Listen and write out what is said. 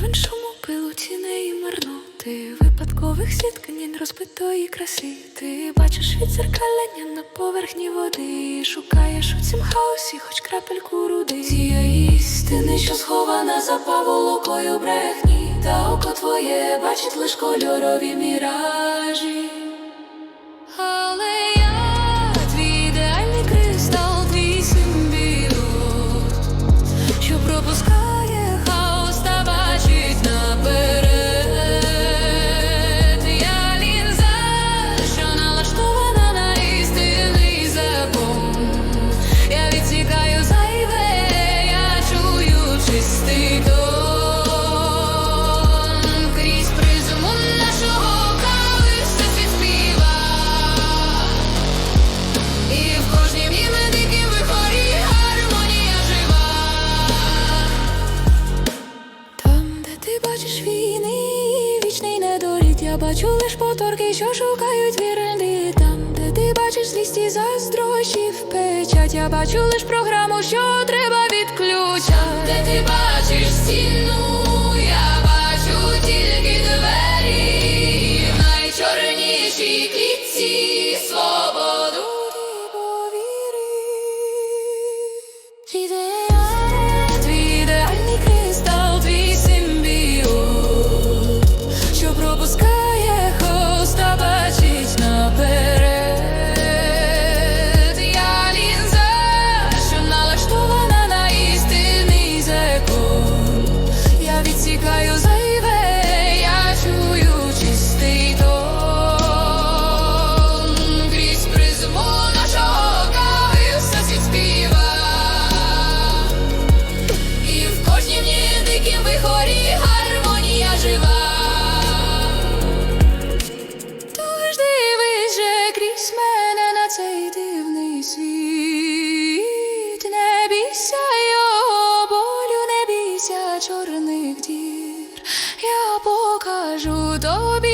в іншому пилу тіней марноти, випадкових зіткнень розбитої краси. Ти бачиш відзеркалення на поверхні води, шукаєш у цім хаосі, хоч крапельку руди. Цієї істини, що схована за паволокою брехні, та око твоє бачить лиш кольорові міражі. Бачу лиш поторки, що шукають віренди. Там, де ти бачиш злісті заздрощі в печать, я бачу лиш програму, що треба відключати. Там, де ти бачиш стіну, тобі